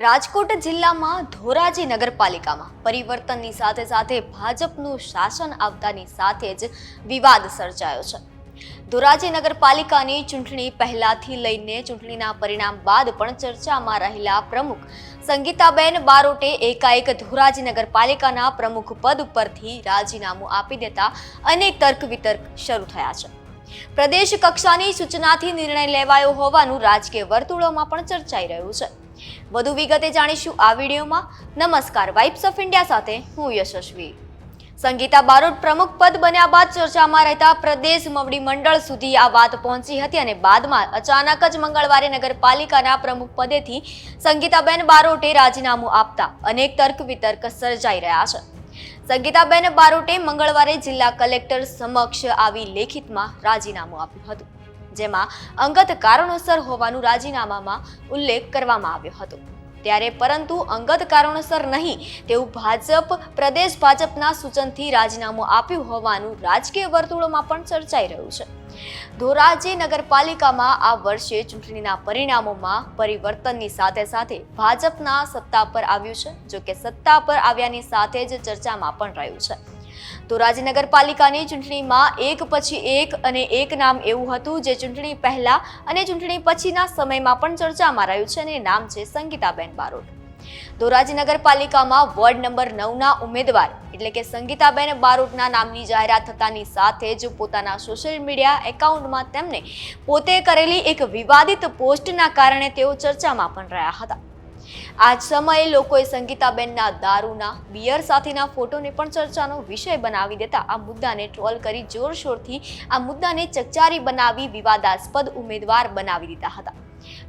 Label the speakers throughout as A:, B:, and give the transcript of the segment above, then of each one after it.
A: રાજકોટ જિલ્લામાં ધોરાજી નગરપાલિકામાં પરિવર્તનની સાથે સાથે ભાજપનું શાસન આવતાની સાથે જ વિવાદ સર્જાયો છે. ધોરાજી નગરપાલિકાની ચૂંટણી પહેલાથી લઈને ચૂંટણીના પરિણામ બાદ પણ ચર્ચામાં રહેલા પ્રમુખ સંગીતાબેન બારોટે એકાએક ધોરાજી નગરપાલિકાના પ્રમુખ પદ ઉપરથી રાજીનામું આપી દેતા અનેક તર્ક વિતર્ક શરૂ થયા છે. પ્રદેશ કક્ષાની સૂચનાથી નિર્ણય લેવાયો હોવાનું રાજકીય વર્તુળોમાં પણ ચર્ચાઈ રહ્યું છે. વધુ વિગતે જાણીશું આ વિડીયોમાં. નમસ્કાર વાઇબ્સ ઓફ ઇન્ડિયા સાથે હું યશસ્વી. સંગીતા બારોટ પ્રમુખ પદ બન્યા બાદ ચર્ચામાં રહેતા પ્રદેશ મવડી મંડળ સુધી આ વાત પહોંચી હતી અને બાદમાં અચાનક જ મંગળવારે નગરપાલિકાના પ્રમુખ પદેથી સંગીતાબેન બારોટે રાજીનામું આપતા અનેક તર્ક વિતર્ક સર્જાઈ રહ્યા છે. સંગીતાબેન બારોટે મંગળવારે જિલ્લા કલેક્ટર સમક્ષ આવી લેખિતમાં રાજીનામું આપ્યું હતું. જેમાં અંગત કારણોસર હોવાનું રાજીનામામાં ઉલ્લેખ કરવામાં આવ્યો હતો. ત્યારે પરંતુ અંગત કારણોસર નહીં, તેવું ભાજપ, પ્રદેશ ભાજપના સૂચનથી રાજીનામું આપ્યું હોવાનું રાજકીય વર્તુળોમાં પણ ચર્ચાઈ રહ્યું છે. ધોરાજી નગરપાલિકામાં આ વર્ષે ચૂંટણીના પરિણામોમાં પરિવર્તનની સાથે સાથે ભાજપના સત્તા પર આવ્યું છે જો કે સત્તા પર આવ્યાની સાથે જ ચર્ચામાં પણ રહ્યું છે. ધોરાજી નગરપાલિકાની ચૂંટણીમાં એક પછી એક અને એક નામ એવું હતું જે ચૂંટણી પહેલા અને ચૂંટણી પછીના સમયમાં પણ ચર્ચામાં રહ્યું છે અને નામ છે સંગીતાબેન બારોટ. ધોરાજી નગરપાલિકામાં વોર્ડ નંબર નવના ઉમેદવાર એટલે કે સંગીતાબેન બારોટના નામની જાહેરાત થતાની સાથે જ પોતાના સોશિયલ મીડિયા એકાઉન્ટમાં તેમને પોતે કરેલી એક વિવાદિત પોસ્ટના કારણે તેઓ ચર્ચામાં પણ રહ્યા હતા. આ જ સમયે લોકોએ સંગીતાબેનના દારૂના બિયર સાથેના ફોટોને પણ ચર્ચાનો વિષય બનાવી દેતા આ મુદ્દાને ટ્રોલ કરી જોરશોરથી આ મુદ્દાને ચકચારી બનાવી વિવાદાસ્પદ ઉમેદવાર બનાવી દીધા હતા.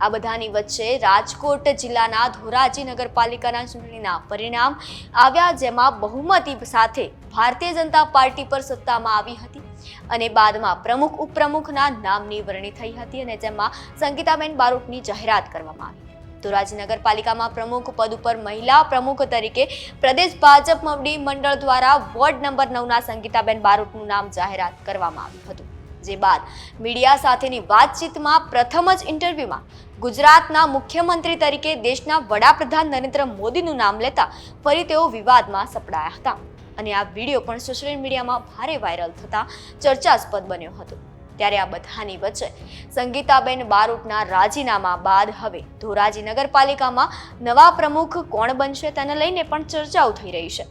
A: આ બધાની વચ્ચે રાજકોટ જિલ્લાના ધોરાજી નગરપાલિકાના ચૂંટણીના પરિણામ આવ્યા જેમાં બહુમતી સાથે ભારતીય જનતા પાર્ટી પર સત્તામાં આવી હતી અને બાદમાં પ્રમુખ ઉપપ્રમુખના નામની વરણી થઈ હતી અને જેમાં સંગીતાબેન બારોટની જાહેરાત કરવામાં આવી. ધોરાજી નગરપાલિકામાં પ્રમુખ પદ ઉપર મહિલા પ્રમુખ તરીકે પ્રદેશ ભાજપ મંડળ દ્વારા વોર્ડ નંબર નવના સંગીતાબેન બારોટનું નામ જાહેરાત કરવામાં આવ્યું હતું. જે બાદ મીડિયા સાથેની વાતચીતમાં પ્રથમ જ ઇન્ટરવ્યુમાં ગુજરાતના મુખ્યમંત્રી તરીકે દેશના વડાપ્રધાન નરેન્દ્ર મોદીનું નામ લેતા ફરી તેઓ વિવાદમાં સપડાયા હતા. અને આ વીડિયો પણ સોશિયલ મીડિયામાં ભારે વાયરલ થતા ચર્ચાસ્પદ બન્યો હતો. ત્યારે આ બધાની વચ્ચે સંગીતાબેન બારોટના રાજીનામા બાદ હવે ધોરાજી નગરપાલિકામાં નવા પ્રમુખ કોણ બનશે તેને લઈને પણ ચર્ચાઓ થઈ રહી છે.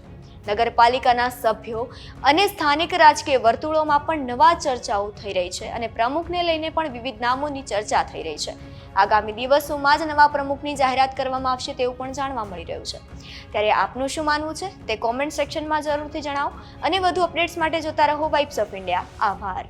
A: નગરપાલિકાના સભ્યો અને સ્થાનિક રાજકીય વર્તુળોમાં પણ નવા ચર્ચાઓ થઈ રહી છે અને પ્રમુખને લઈને પણ વિવિધ નામોની ચર્ચા થઈ રહી છે. આગામી દિવસોમાં જ નવા પ્રમુખની જાહેરાત કરવામાં આવશે તેવું પણ જાણવા મળી રહ્યું છે. ત્યારે આપનું શું માનવું છે તે કોમેન્ટ સેક્શનમાં જરૂરથી જણાવો અને વધુ અપડેટ્સ માટે જોતા રહો વાઇબ્સ ઓફ ઇન્ડિયા આભાર.